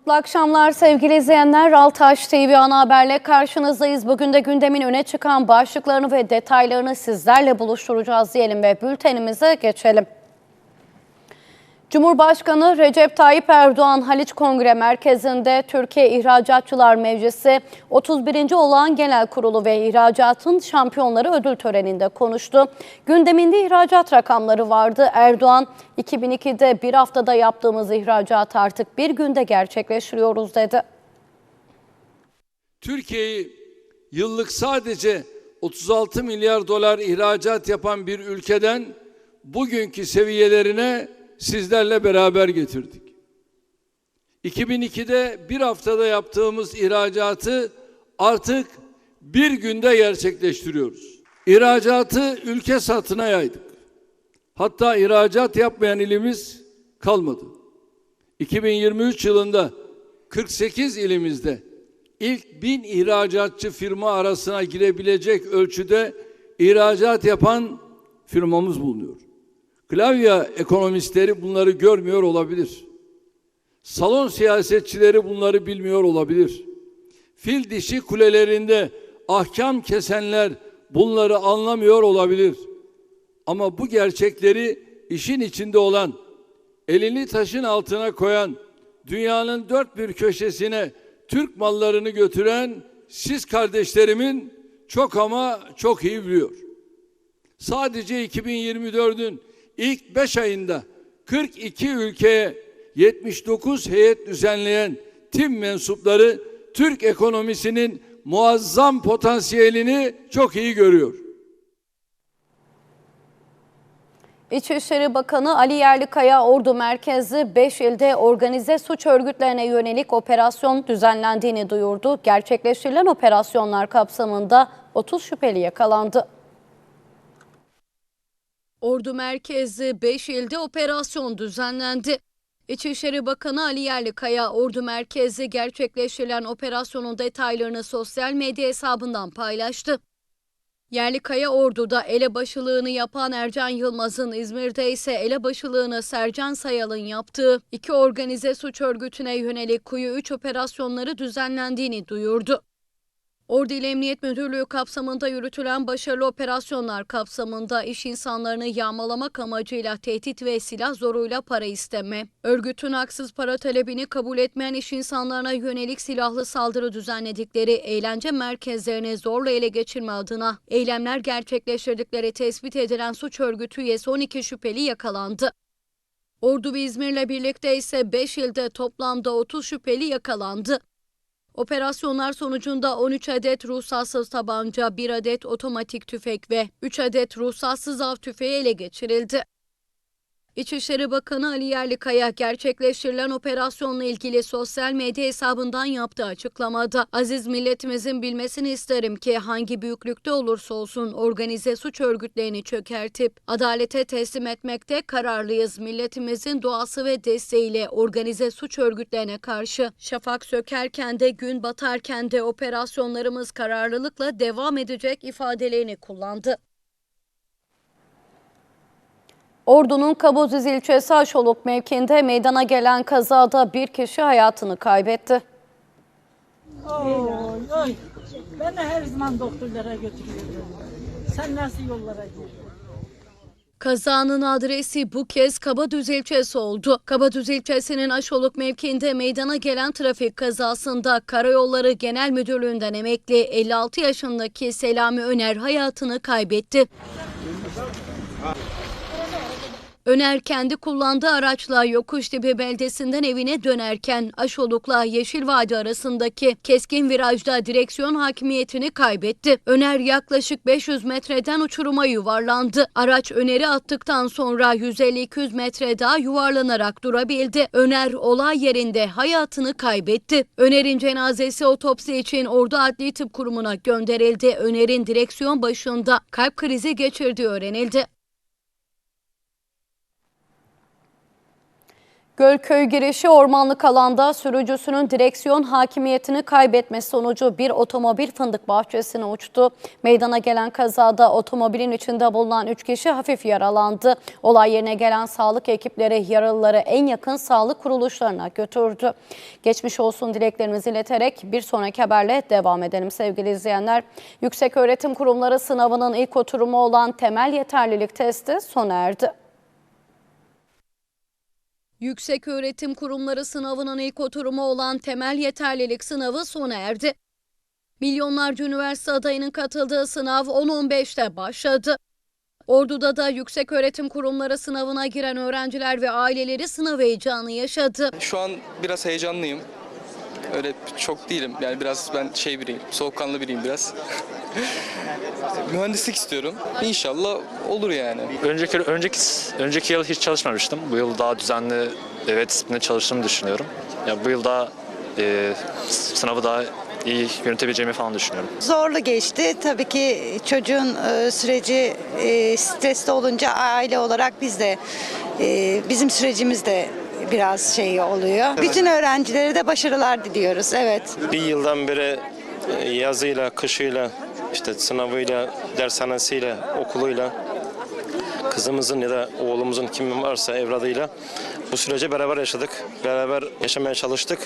Mutlu akşamlar sevgili izleyenler. Altaş TV ana haberle karşınızdayız. Bugün de gündemin öne çıkan başlıklarını ve detaylarını sizlerle buluşturacağız diyelim ve bültenimize geçelim. Cumhurbaşkanı Recep Tayyip Erdoğan Haliç Kongre Merkezi'nde Türkiye İhracatçılar Meclisi 31. Olağan Genel Kurulu ve İhracatın Şampiyonları ödül töreninde konuştu. Gündeminde ihracat rakamları vardı. Erdoğan 2002'de bir haftada yaptığımız ihracat artık bir günde gerçekleştiriyoruz dedi. Türkiye'yi yıllık sadece 36 milyar dolar ihracat yapan bir ülkeden bugünkü seviyelerine sizlerle beraber getirdik. 2002'de bir haftada yaptığımız ihracatı artık bir günde gerçekleştiriyoruz. İhracatı ülke satına yaydık. Hatta ihracat yapmayan ilimiz kalmadı. 2023 yılında 48 ilimizde ilk bin ihracatçı firma arasına girebilecek ölçüde ihracat yapan firmamız bulunuyor. Klavye ekonomistleri bunları görmüyor olabilir. Salon siyasetçileri bunları bilmiyor olabilir. Fil dişi kulelerinde ahkam kesenler bunları anlamıyor olabilir. Ama bu gerçekleri işin içinde olan, elini taşın altına koyan, dünyanın dört bir köşesine Türk mallarını götüren siz kardeşlerimin çok ama çok iyi biliyor. Sadece 2024'ün ilk 5 ayında 42 ülkeye 79 heyet düzenleyen tim mensupları Türk ekonomisinin muazzam potansiyelini çok iyi görüyor. İçişleri Bakanı Ali Yerlikaya Ordu merkezli 5 ilde organize suç örgütlerine yönelik operasyon düzenlendiğini duyurdu. Gerçekleştirilen operasyonlar kapsamında 30 şüpheli yakalandı. Ordu merkezli 5 ilde operasyon düzenlendi. İçişleri Bakanı Ali Yerlikaya Ordu merkezli gerçekleştirilen operasyonun detaylarını sosyal medya hesabından paylaştı. Yerlikaya Ordu'da elebaşılığını yapan Ercan Yılmaz'ın, İzmir'de ise elebaşılığını Sercan Sayal'ın yaptığı iki organize suç örgütüne yönelik kuyu 3 operasyonları düzenlendiğini duyurdu. Ordu İl Emniyet Müdürlüğü kapsamında yürütülen başarılı operasyonlar kapsamında iş insanlarını yağmalamak amacıyla tehdit ve silah zoruyla para isteme, örgütün haksız para talebini kabul etmeyen iş insanlarına yönelik silahlı saldırı düzenledikleri eğlence merkezlerini zorla ele geçirme adına eylemler gerçekleştirdikleri tespit edilen suç örgütü üyesi 12 şüpheli yakalandı. Ordu ve İzmir'le birlikte ise 5 ilde toplamda 30 şüpheli yakalandı. Operasyonlar sonucunda 13 adet ruhsatsız tabanca, 1 adet otomatik tüfek ve 3 adet ruhsatsız av tüfeği ele geçirildi. İçişleri Bakanı Ali Yerlikaya gerçekleştirilen operasyonla ilgili sosyal medya hesabından yaptığı açıklamada aziz milletimizin bilmesini isterim ki hangi büyüklükte olursa olsun organize suç örgütlerini çökertip adalete teslim etmekte kararlıyız. Milletimizin duası ve desteğiyle organize suç örgütlerine karşı şafak sökerken de gün batarken de operasyonlarımız kararlılıkla devam edecek ifadelerini kullandı. Ordu'nun Kabuzüz ilçesi Aşoluk mevkiinde meydana gelen kazada bir kişi hayatını kaybetti. Oy, oy. Ben de her zaman doktorlara götürüyorum. Sen nasıl yollara girdin? Kazanın adresi bu kez Kabadüz ilçesi oldu. Kabadüz ilçesinin Aşoluk mevkiinde meydana gelen trafik kazasında Karayolları Genel Müdürlüğü'nden emekli 56 yaşındaki Selami Öner hayatını kaybetti. Öner kendi kullandığı araçla Yokuştepe beldesinden evine dönerken Aşoluk'la Yeşil Vadi arasındaki keskin virajda direksiyon hakimiyetini kaybetti. Öner yaklaşık 500 metreden uçuruma yuvarlandı. Araç Öner'i attıktan sonra 150-200 metre daha yuvarlanarak durabildi. Öner olay yerinde hayatını kaybetti. Öner'in cenazesi otopsi için Ordu Adli Tıp Kurumu'na gönderildi. Öner'in direksiyon başında kalp krizi geçirdiği öğrenildi. Gölköy girişi ormanlık alanda sürücüsünün direksiyon hakimiyetini kaybetmesi sonucu bir otomobil fındık bahçesine uçtu. Meydana gelen kazada otomobilin içinde bulunan 3 kişi hafif yaralandı. Olay yerine gelen sağlık ekipleri yaralıları en yakın sağlık kuruluşlarına götürdü. Geçmiş olsun dileklerimizi ileterek bir sonraki haberle devam edelim sevgili izleyenler. Yükseköğretim Kurumları sınavının ilk oturumu olan temel yeterlilik testi sona erdi. Yükseköğretim Kurumları sınavının ilk oturumu olan temel yeterlilik sınavı sona erdi. Milyonlarca üniversite adayının katıldığı sınav 10-15'te başladı. Ordu'da da Yükseköğretim Kurumları sınavına giren öğrenciler ve aileleri sınav heyecanı yaşadı. Şu an biraz heyecanlıyım. Öyle çok değilim. Yani biraz ben şey biriyim, soğukkanlı biriyim biraz. Mühendislik istiyorum. İnşallah olur yani. Önceki önceki önceki yıl hiç çalışmamıştım. Bu yıl daha düzenli ve disiplinli çalıştığımı düşünüyorum. Ya bu yıl daha e, sınavı daha iyi yönetebileceğimi falan düşünüyorum. Zorlu geçti. Tabii ki çocuğun e, süreci e, stresli olunca aile olarak biz de e, bizim sürecimiz de biraz şey oluyor. Bütün öğrencilere de başarılar diliyoruz. Evet. Bir yıldan beri e, yazıyla, kışıyla, işte sınavıyla, dershanesiyle, okuluyla, kızımızın ya da oğlumuzun kimin varsa evladıyla bu süreci beraber yaşadık. Beraber yaşamaya çalıştık.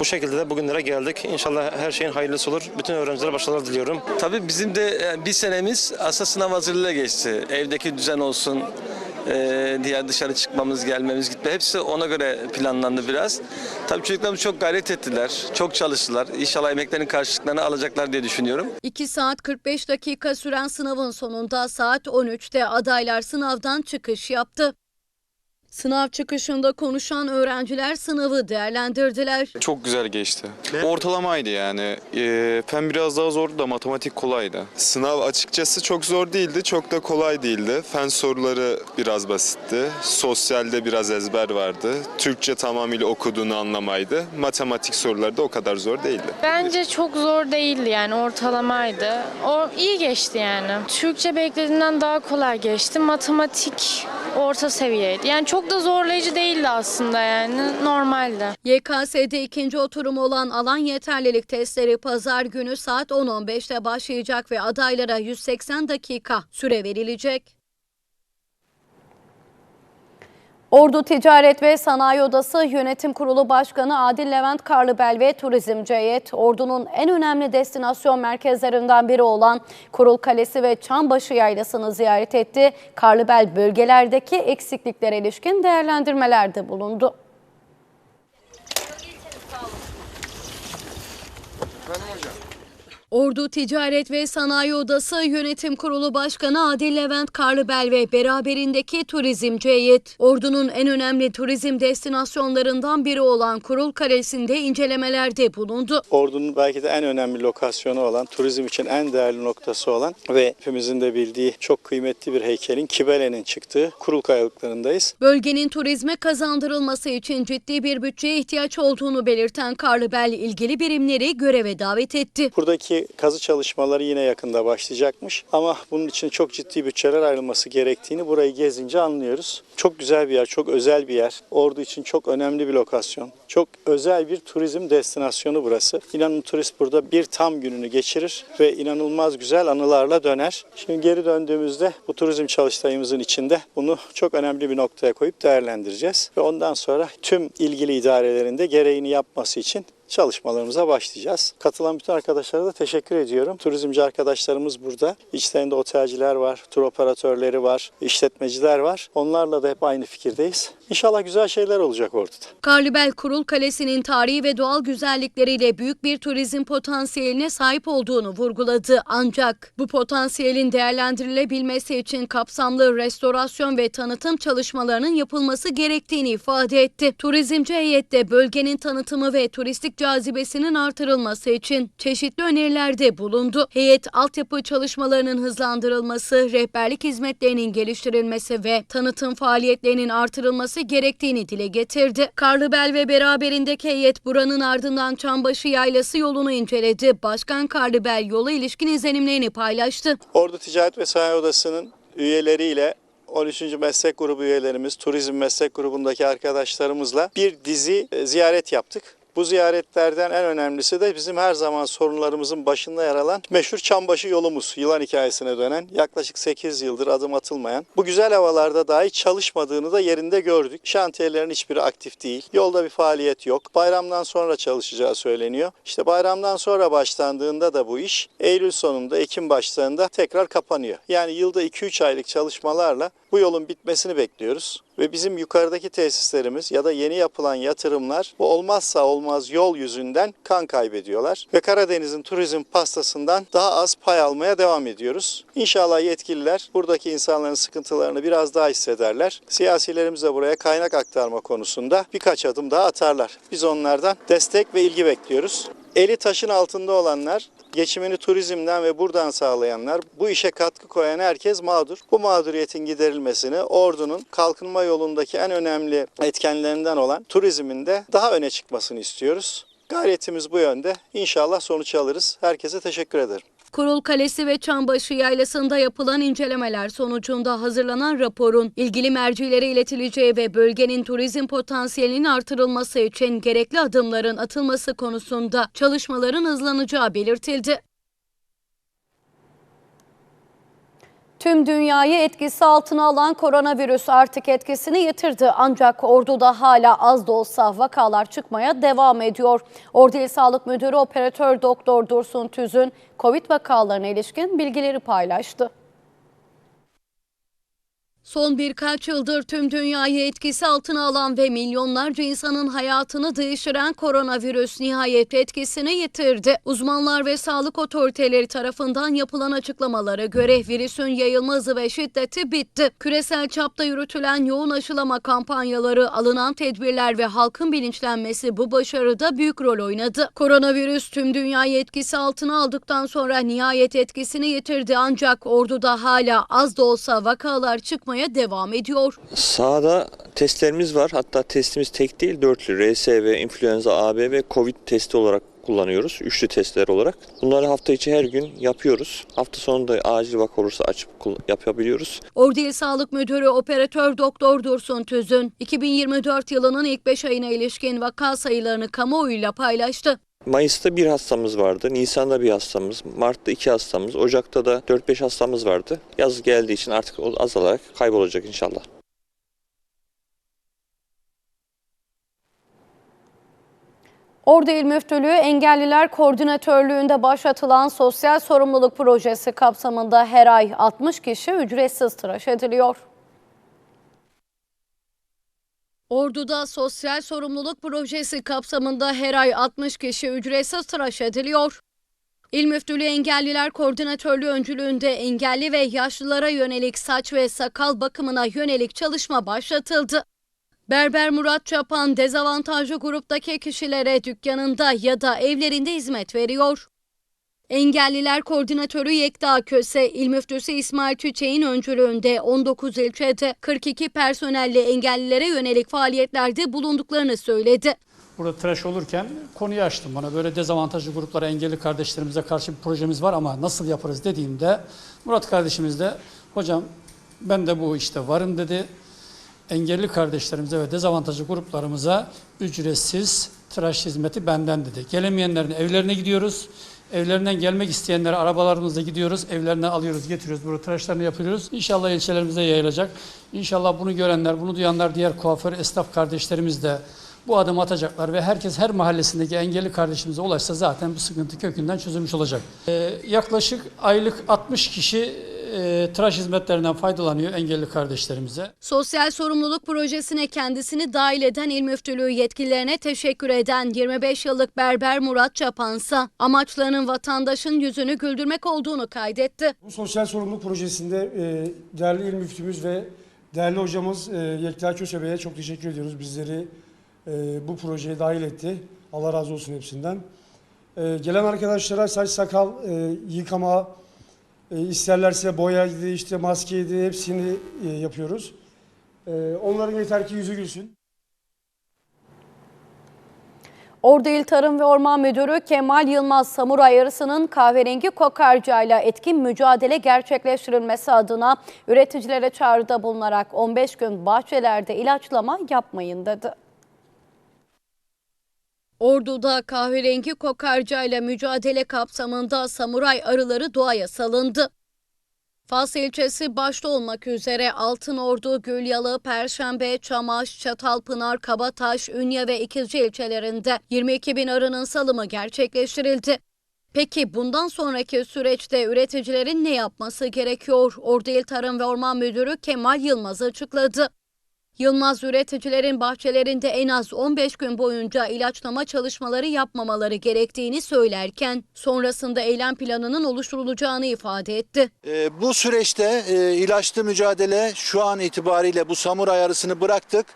Bu şekilde de bugünlere geldik. İnşallah her şeyin hayırlısı olur. Bütün öğrencilere başarılar diliyorum. Tabii bizim de e, bir senemiz aslında sınav hazırlığıyla geçti. Evdeki düzen olsun, e, diğer dışarı çıkmamız, gelmemiz, gitme hepsi ona göre planlandı biraz. Tabii çocuklarımız çok gayret ettiler, çok çalıştılar. İnşallah emeklerinin karşılıklarını alacaklar diye düşünüyorum. 2 saat 45 dakika süren sınavın sonunda saat 13'te adaylar sınavdan çıkış yaptı. Sınav çıkışında konuşan öğrenciler sınavı değerlendirdiler. Çok güzel geçti. Ortalamaydı yani. Ee, fen biraz daha zordu da matematik kolaydı. Sınav açıkçası çok zor değildi, çok da kolay değildi. Fen soruları biraz basitti. Sosyalde biraz ezber vardı. Türkçe tamamıyla okuduğunu anlamaydı. Matematik soruları da o kadar zor değildi. Bence çok zor değildi yani ortalamaydı. O iyi geçti yani. Türkçe beklediğimden daha kolay geçti. Matematik orta seviyeydi. Yani çok da zorlayıcı değildi aslında yani normaldi. YKS'de ikinci oturum olan alan yeterlilik testleri pazar günü saat 10.15'te başlayacak ve adaylara 180 dakika süre verilecek. Ordu Ticaret ve Sanayi Odası Yönetim Kurulu Başkanı Adil Levent Karlıbel ve Turizmci heyet, Ordu'nun en önemli destinasyon merkezlerinden biri olan Kurul Kalesi ve Çambaşı Yaylası'nı ziyaret etti. Karlıbel bölgelerdeki eksikliklere ilişkin değerlendirmelerde bulundu. Ordu Ticaret ve Sanayi Odası Yönetim Kurulu Başkanı Adil Levent Karlıbel ve beraberindeki turizmci heyet, Ordu'nun en önemli turizm destinasyonlarından biri olan Kurul Kalesi'nde incelemelerde bulundu. Ordu'nun belki de en önemli lokasyonu olan, turizm için en değerli noktası olan ve hepimizin de bildiği çok kıymetli bir heykelin Kibele'nin çıktığı Kurul Kayalıkları'ndayız. Bölgenin turizme kazandırılması için ciddi bir bütçeye ihtiyaç olduğunu belirten Karlıbel ilgili birimleri göreve davet etti. Buradaki kazı çalışmaları yine yakında başlayacakmış ama bunun için çok ciddi bütçeler ayrılması gerektiğini burayı gezince anlıyoruz. Çok güzel bir yer, çok özel bir yer. Ordu için çok önemli bir lokasyon. Çok özel bir turizm destinasyonu burası. İnanın turist burada bir tam gününü geçirir ve inanılmaz güzel anılarla döner. Şimdi geri döndüğümüzde bu turizm çalıştayımızın içinde bunu çok önemli bir noktaya koyup değerlendireceğiz. Ve ondan sonra tüm ilgili idarelerin de gereğini yapması için çalışmalarımıza başlayacağız. Katılan bütün arkadaşlara da teşekkür ediyorum. Turizmci arkadaşlarımız burada. İçlerinde otelciler var, tur operatörleri var, işletmeciler var. Onlarla da hep aynı fikirdeyiz. İnşallah güzel şeyler olacak orada. Karlıbel Kurul Kalesi'nin tarihi ve doğal güzellikleriyle büyük bir turizm potansiyeline sahip olduğunu vurguladı. Ancak bu potansiyelin değerlendirilebilmesi için kapsamlı restorasyon ve tanıtım çalışmalarının yapılması gerektiğini ifade etti. Turizmci heyette bölgenin tanıtımı ve turistik cazibesinin artırılması için çeşitli önerilerde bulundu. Heyet altyapı çalışmalarının hızlandırılması, rehberlik hizmetlerinin geliştirilmesi ve tanıtım faaliyetlerinin artırılması gerektiğini dile getirdi. Karlıbel ve beraberindeki heyet buranın ardından Çambaşı Yaylası yolunu inceledi. Başkan Karlıbel yola ilişkin izlenimlerini paylaştı. Ordu Ticaret ve Sanayi Odası'nın üyeleriyle 13. meslek grubu üyelerimiz, turizm meslek grubundaki arkadaşlarımızla bir dizi e, ziyaret yaptık. Bu ziyaretlerden en önemlisi de bizim her zaman sorunlarımızın başında yer alan meşhur Çambaşı yolumuz. Yılan hikayesine dönen yaklaşık 8 yıldır adım atılmayan. Bu güzel havalarda dahi çalışmadığını da yerinde gördük. Şantiyelerin hiçbiri aktif değil. Yolda bir faaliyet yok. Bayramdan sonra çalışacağı söyleniyor. İşte bayramdan sonra başlandığında da bu iş Eylül sonunda, Ekim başlarında tekrar kapanıyor. Yani yılda 2-3 aylık çalışmalarla bu yolun bitmesini bekliyoruz. Ve bizim yukarıdaki tesislerimiz ya da yeni yapılan yatırımlar bu olmazsa olmaz yol yüzünden kan kaybediyorlar. Ve Karadeniz'in turizm pastasından daha az pay almaya devam ediyoruz. İnşallah yetkililer buradaki insanların sıkıntılarını biraz daha hissederler. Siyasilerimiz de buraya kaynak aktarma konusunda birkaç adım daha atarlar. Biz onlardan destek ve ilgi bekliyoruz. Eli taşın altında olanlar geçimini turizmden ve buradan sağlayanlar, bu işe katkı koyan herkes mağdur. Bu mağduriyetin giderilmesini ordunun kalkınma yolundaki en önemli etkenlerinden olan turizmin de daha öne çıkmasını istiyoruz. Gayretimiz bu yönde. İnşallah sonuç alırız. Herkese teşekkür ederim. Kurul Kalesi ve Çambaşı Yaylası'nda yapılan incelemeler sonucunda hazırlanan raporun ilgili mercilere iletileceği ve bölgenin turizm potansiyelinin artırılması için gerekli adımların atılması konusunda çalışmaların hızlanacağı belirtildi. Tüm dünyayı etkisi altına alan koronavirüs artık etkisini yitirdi. Ancak orduda hala az da olsa vakalar çıkmaya devam ediyor. Ordu İl Sağlık Müdürü Operatör Doktor Dursun Tüzün, Covid vakalarına ilişkin bilgileri paylaştı. Son birkaç yıldır tüm dünyayı etkisi altına alan ve milyonlarca insanın hayatını değiştiren koronavirüs nihayet etkisini yitirdi. Uzmanlar ve sağlık otoriteleri tarafından yapılan açıklamalara göre virüsün yayılma hızı ve şiddeti bitti. Küresel çapta yürütülen yoğun aşılama kampanyaları, alınan tedbirler ve halkın bilinçlenmesi bu başarıda büyük rol oynadı. Koronavirüs tüm dünyayı etkisi altına aldıktan sonra nihayet etkisini yitirdi ancak orduda hala az da olsa vakalar çıkmaya devam ediyor. Sahada testlerimiz var. Hatta testimiz tek değil dörtlü. RSV, influenza AB ve Covid testi olarak kullanıyoruz. Üçlü testler olarak. Bunları hafta içi her gün yapıyoruz. Hafta sonunda acil vaka olursa açıp yapabiliyoruz. Ordu İl Sağlık Müdürü Operatör Doktor Dursun Tüzün, 2024 yılının ilk 5 ayına ilişkin vaka sayılarını kamuoyuyla paylaştı. Mayıs'ta bir hastamız vardı. Nisan'da bir hastamız. Mart'ta iki hastamız. Ocak'ta da 4-5 hastamız vardı. Yaz geldiği için artık azalarak kaybolacak inşallah. Ordu İl Müftülüğü Engelliler Koordinatörlüğü'nde başlatılan sosyal sorumluluk projesi kapsamında her ay 60 kişi ücretsiz tıraş ediliyor. Ordu'da sosyal sorumluluk projesi kapsamında her ay 60 kişi ücretsiz tıraş ediliyor. İl Müftülüğü Engelliler Koordinatörlüğü öncülüğünde engelli ve yaşlılara yönelik saç ve sakal bakımına yönelik çalışma başlatıldı. Berber Murat Çapan dezavantajlı gruptaki kişilere dükkanında ya da evlerinde hizmet veriyor. Engelliler Koordinatörü Yekta Köse, İl Müftüsü İsmail Çiçek'in öncülüğünde 19 ilçede 42 personelle engellilere yönelik faaliyetlerde bulunduklarını söyledi. Burada tıraş olurken konuyu açtım. Bana böyle dezavantajlı gruplara, engelli kardeşlerimize karşı bir projemiz var ama nasıl yaparız dediğimde Murat kardeşimiz de hocam ben de bu işte varım dedi. Engelli kardeşlerimize ve dezavantajlı gruplarımıza ücretsiz tıraş hizmeti benden dedi. Gelemeyenlerin evlerine gidiyoruz. Evlerinden gelmek isteyenlere arabalarımızla gidiyoruz. Evlerine alıyoruz, getiriyoruz. Burada tıraşlarını yapıyoruz. İnşallah ilçelerimize yayılacak. İnşallah bunu görenler, bunu duyanlar, diğer kuaför, esnaf kardeşlerimiz de bu adım atacaklar ve herkes her mahallesindeki engelli kardeşimize ulaşsa zaten bu sıkıntı kökünden çözülmüş olacak. Ee, yaklaşık aylık 60 kişi e, tıraş hizmetlerinden faydalanıyor engelli kardeşlerimize. Sosyal sorumluluk projesine kendisini dahil eden İl Müftülüğü yetkililerine teşekkür eden 25 yıllık berber Murat Çapansa amaçlarının vatandaşın yüzünü güldürmek olduğunu kaydetti. Bu sosyal sorumluluk projesinde e, değerli il müftümüz ve değerli hocamız e, Yekta Köse Bey'e çok teşekkür ediyoruz. Bizleri e, bu projeye dahil etti. Allah razı olsun hepsinden. E, gelen arkadaşlara saç sakal e, yıkama, e, isterlerse boyaydı, işte maskeydi hepsini e, yapıyoruz. E, onların yeter ki yüzü gülsün. Ordu İl Tarım ve Orman Müdürü Kemal Yılmaz samuray arısının kahverengi kokarcayla etkin mücadele gerçekleştirilmesi adına üreticilere çağrıda bulunarak 15 gün bahçelerde ilaçlama yapmayın dedi. Ordu'da kahverengi kokarcayla mücadele kapsamında samuray arıları doğaya salındı. Fas ilçesi başta olmak üzere Altınordu, Gülyalı, Perşembe, Çamaş, Çatalpınar, Kabataş, Ünye ve İkizce ilçelerinde 22 bin arının salımı gerçekleştirildi. Peki bundan sonraki süreçte üreticilerin ne yapması gerekiyor? Ordu İl Tarım ve Orman Müdürü Kemal Yılmaz açıkladı. Yılmaz üreticilerin bahçelerinde en az 15 gün boyunca ilaçlama çalışmaları yapmamaları gerektiğini söylerken sonrasında eylem planının oluşturulacağını ifade etti. Ee, bu süreçte e, ilaçlı mücadele şu an itibariyle bu samuray arısını bıraktık.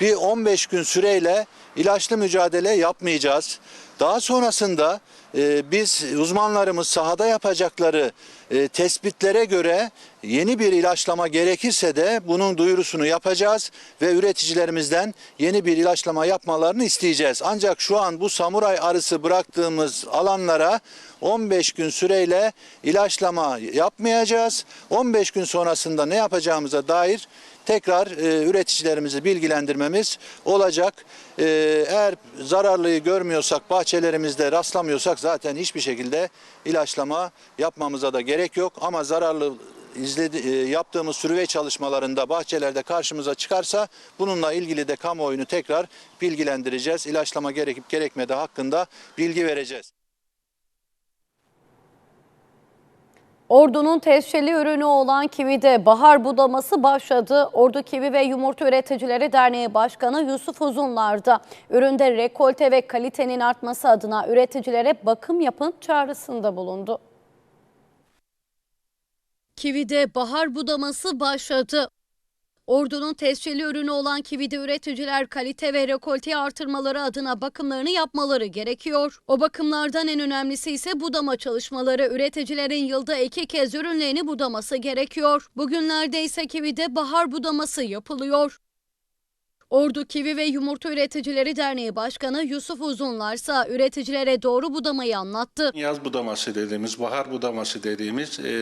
Bir 15 gün süreyle ilaçlı mücadele yapmayacağız. Daha sonrasında e, biz uzmanlarımız sahada yapacakları e, tespitlere göre yeni bir ilaçlama gerekirse de bunun duyurusunu yapacağız ve üreticilerimizden yeni bir ilaçlama yapmalarını isteyeceğiz. Ancak şu an bu samuray arısı bıraktığımız alanlara 15 gün süreyle ilaçlama yapmayacağız. 15 gün sonrasında ne yapacağımıza dair tekrar e, üreticilerimizi bilgilendirmemiz olacak. E, eğer zararlıyı görmüyorsak, bahçelerimizde rastlamıyorsak zaten hiçbir şekilde ilaçlama yapmamıza da gerek yok. Ama zararlı izledi, e, yaptığımız sürüvey çalışmalarında bahçelerde karşımıza çıkarsa bununla ilgili de kamuoyunu tekrar bilgilendireceğiz. İlaçlama gerekip gerekmediği hakkında bilgi vereceğiz. Ordu'nun tescilli ürünü olan kivide bahar budaması başladı. Ordu Kivi ve Yumurta Üreticileri Derneği Başkanı Yusuf Uzunlar'da üründe rekolte ve kalitenin artması adına üreticilere bakım yapın çağrısında bulundu. Kivide bahar budaması başladı. Ordu'nun tescilli ürünü olan kivide üreticiler kalite ve rekolteyi artırmaları adına bakımlarını yapmaları gerekiyor. O bakımlardan en önemlisi ise budama çalışmaları. Üreticilerin yılda iki kez ürünlerini budaması gerekiyor. Bugünlerde ise kivide bahar budaması yapılıyor. Ordu Kivi ve Yumurta Üreticileri Derneği Başkanı Yusuf Uzunlarsa üreticilere doğru budamayı anlattı. Yaz budaması dediğimiz, bahar budaması dediğimiz e,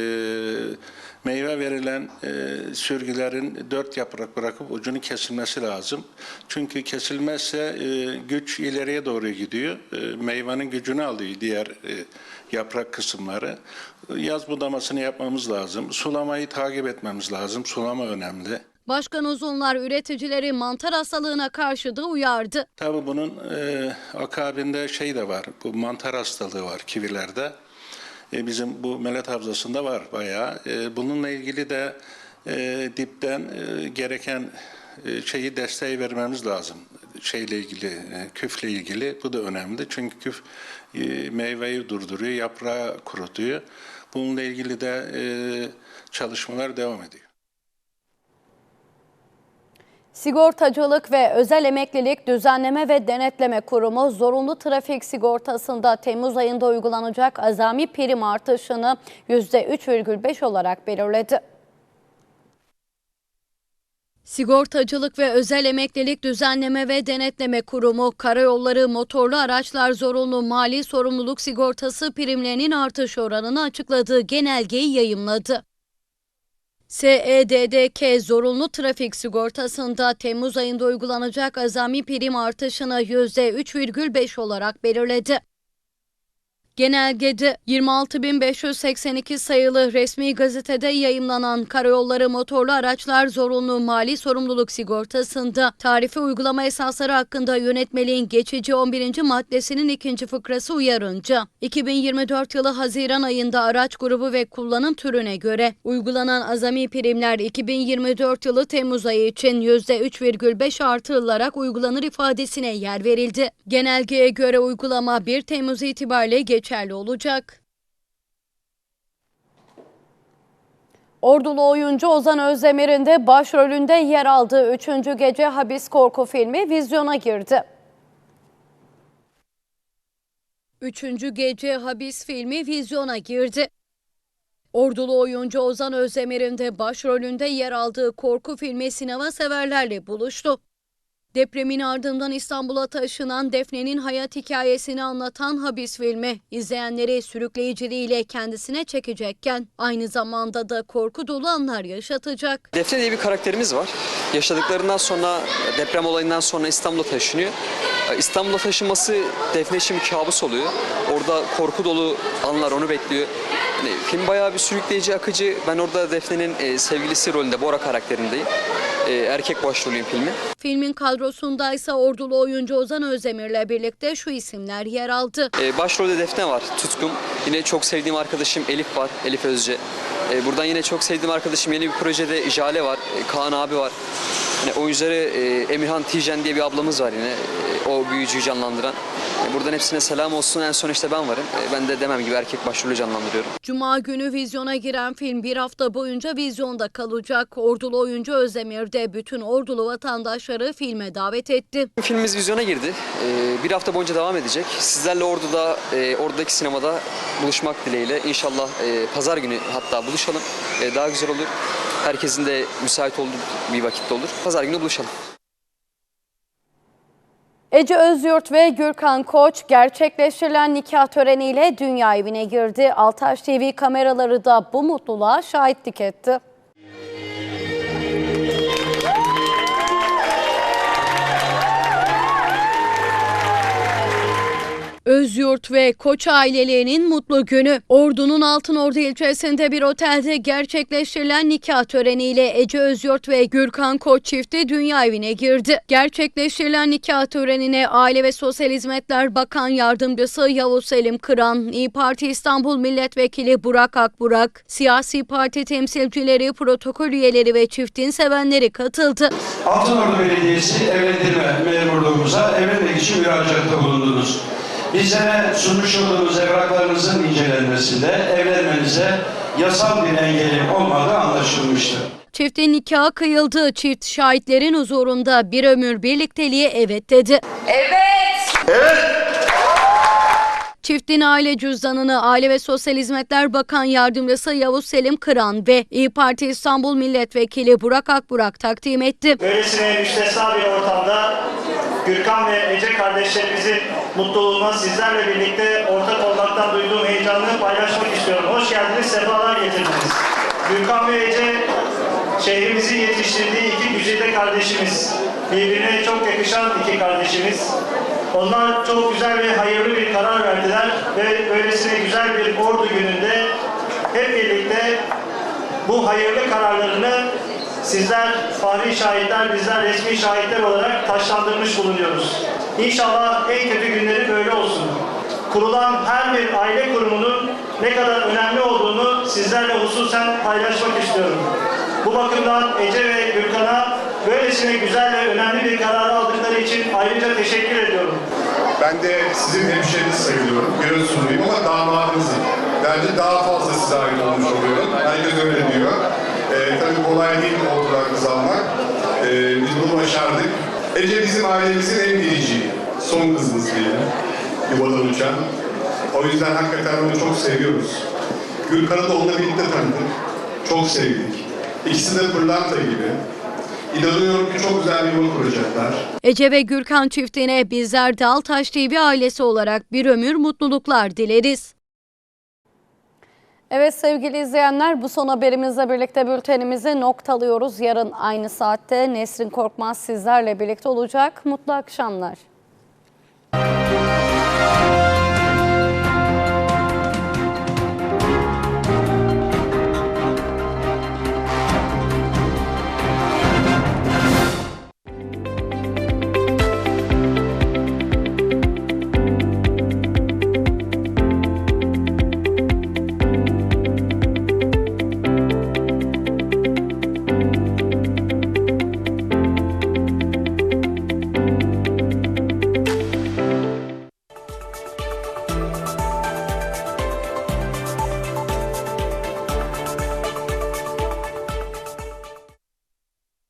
meyve verilen e, sürgülerin dört yaprak bırakıp ucunu kesilmesi lazım. Çünkü kesilmezse e, güç ileriye doğru gidiyor. E, meyvenin gücünü alıyor diğer e, yaprak kısımları. Yaz budamasını yapmamız lazım. Sulamayı takip etmemiz lazım. Sulama önemli. Başkan Uzunlar üreticileri mantar hastalığına karşı da uyardı. Tabii bunun e, akabinde şey de var, bu mantar hastalığı var kivilerde. E, bizim bu Melet Havzası'nda var bayağı. E, bununla ilgili de e, dipten e, gereken e, şeyi desteği vermemiz lazım. Şeyle ilgili, e, küfle ilgili bu da önemli. Çünkü küf e, meyveyi durduruyor, yaprağı kurutuyor. Bununla ilgili de e, çalışmalar devam ediyor. Sigortacılık ve Özel Emeklilik Düzenleme ve Denetleme Kurumu zorunlu trafik sigortasında Temmuz ayında uygulanacak azami prim artışını %3,5 olarak belirledi. Sigortacılık ve Özel Emeklilik Düzenleme ve Denetleme Kurumu, karayolları motorlu araçlar zorunlu mali sorumluluk sigortası primlerinin artış oranını açıkladığı genelgeyi yayımladı. SEDDK zorunlu trafik sigortasında Temmuz ayında uygulanacak azami prim artışını %3,5 olarak belirledi. Genelgede 26.582 sayılı resmi gazetede yayımlanan karayolları motorlu araçlar zorunlu mali sorumluluk sigortasında tarife uygulama esasları hakkında yönetmeliğin geçici 11. maddesinin ikinci fıkrası uyarınca 2024 yılı Haziran ayında araç grubu ve kullanım türüne göre uygulanan azami primler 2024 yılı Temmuz ayı için %3,5 artırılarak uygulanır ifadesine yer verildi. Genelgeye göre uygulama 1 Temmuz itibariyle geçerli olacak. Ordulu oyuncu Ozan Özdemir'in de başrolünde yer aldığı 3. Gece Habis Korku filmi vizyona girdi. Üçüncü Gece Habis filmi vizyona girdi. Ordulu oyuncu Ozan Özdemir'in de başrolünde yer aldığı korku filmi sinema severlerle buluştu. Depremin ardından İstanbul'a taşınan Defne'nin hayat hikayesini anlatan Habis filmi, izleyenleri sürükleyiciliğiyle kendisine çekecekken aynı zamanda da korku dolu anlar yaşatacak. Defne diye bir karakterimiz var. Yaşadıklarından sonra, deprem olayından sonra İstanbul'a taşınıyor. Ee, İstanbul'a taşınması Defne için bir kabus oluyor. Orada korku dolu anlar onu bekliyor. Yani film bayağı bir sürükleyici, akıcı. Ben orada Defne'nin e, sevgilisi rolünde, Bora karakterindeyim. E, erkek başrolüyüm filmin. Filmin kadrosunda ise ordulu oyuncu Ozan Özdemir'le birlikte şu isimler yer aldı. E, başrolde Defne var, Tutkum. Yine çok sevdiğim arkadaşım Elif var, Elif Özce. E, buradan yine çok sevdiğim arkadaşım yeni bir projede Jale var, e, Kaan abi var. Yine oyuncuları e, Emirhan Tijen diye bir ablamız var yine. E, o büyücüyü canlandıran. E, buradan hepsine selam olsun. En son işte ben varım. E, ben de demem gibi erkek başrolü canlandırıyorum. Cuma günü vizyona giren film bir hafta boyunca vizyonda kalacak. Ordulu oyuncu Özdemir de bütün ordulu vatandaşları filme davet etti. Filmimiz vizyona girdi. E, bir hafta boyunca devam edecek. Sizlerle Ordu'da, e, Ordu'daki sinemada buluşmak dileğiyle. İnşallah e, pazar günü hatta buluşalım. E, daha güzel olur. Herkesin de müsait olduğu bir vakitte olur. Pazar günü buluşalım. Ece Özyurt ve Gürkan Koç gerçekleştirilen nikah töreniyle dünya evine girdi. Altaş TV kameraları da bu mutluluğa şahitlik etti. Özyurt ve Koç ailelerinin mutlu günü. Ordu'nun Altınordu ilçesinde bir otelde gerçekleştirilen nikah töreniyle Ece Özyurt ve Gürkan Koç çifti dünya evine girdi. Gerçekleştirilen nikah törenine Aile ve Sosyal Hizmetler Bakan Yardımcısı Yavuz Selim Kıran, İyi Parti İstanbul Milletvekili Burak Akburak, siyasi parti temsilcileri, protokol üyeleri ve çiftin sevenleri katıldı. Altınordu Belediyesi evlendirme memurluğumuza evlenmek için müracaatta bulundunuz. Bizlere sunmuş olduğunuz evraklarınızın incelenmesinde evlenmenize yasal bir engelin olmadığı anlaşılmıştır. Çiftin nikahı kıyıldı. Çift şahitlerin huzurunda bir ömür birlikteliğe evet dedi. Evet. Evet. Çiftin aile cüzdanını Aile ve Sosyal Hizmetler Bakan Yardımcısı Yavuz Selim Kıran ve İyi Parti İstanbul Milletvekili Burak Akburak takdim etti. Böylesine müstesna bir ortamda Gürkan ve Ece kardeşlerimizin mutluluğuna sizlerle birlikte ortak olmaktan duyduğum heyecanı paylaşmak istiyorum. Hoş geldiniz, sefalar getirdiniz. Gürkan ve Ece şehrimizin yetiştirdiği iki güzide kardeşimiz. Birbirine çok yakışan iki kardeşimiz. Onlar çok güzel ve hayırlı bir karar verdiler ve böylesine güzel bir ordu gününde hep birlikte bu hayırlı kararlarını sizler fahri şahitler, bizler resmi şahitler olarak taşlandırmış bulunuyoruz. İnşallah en kötü günleri böyle olsun. Kurulan her bir aile kurumunun ne kadar önemli olduğunu sizlerle hususen paylaşmak istiyorum. Bu bakımdan Ece ve Gürkan'a böylesine güzel ve önemli bir karar aldıkları için ayrıca teşekkür ediyorum. Ben de sizin hemşeriniz sayılıyorum. Sunuyum ama damadınızım. Bence daha fazla size ait olmuş oluyorum. Herkes öyle diyor. Ee, tabii kolay değil ortadan kız almak. Ee, biz bunu başardık. Ece bizim ailemizin en biriciği. Son kızımız diyelim. Yuvadan uçan. O yüzden hakikaten onu çok seviyoruz. Gürkan'ı da onunla birlikte tanıdık. Çok sevdik. İkisi de pırlanta gibi. İnanıyorum ki çok güzel bir yuva kuracaklar. Ece ve Gürkan çiftine bizler de Altaş TV ailesi olarak bir ömür mutluluklar dileriz. Evet sevgili izleyenler bu son haberimizle birlikte bültenimizi noktalıyoruz. Yarın aynı saatte Nesrin Korkmaz sizlerle birlikte olacak. Mutlu akşamlar.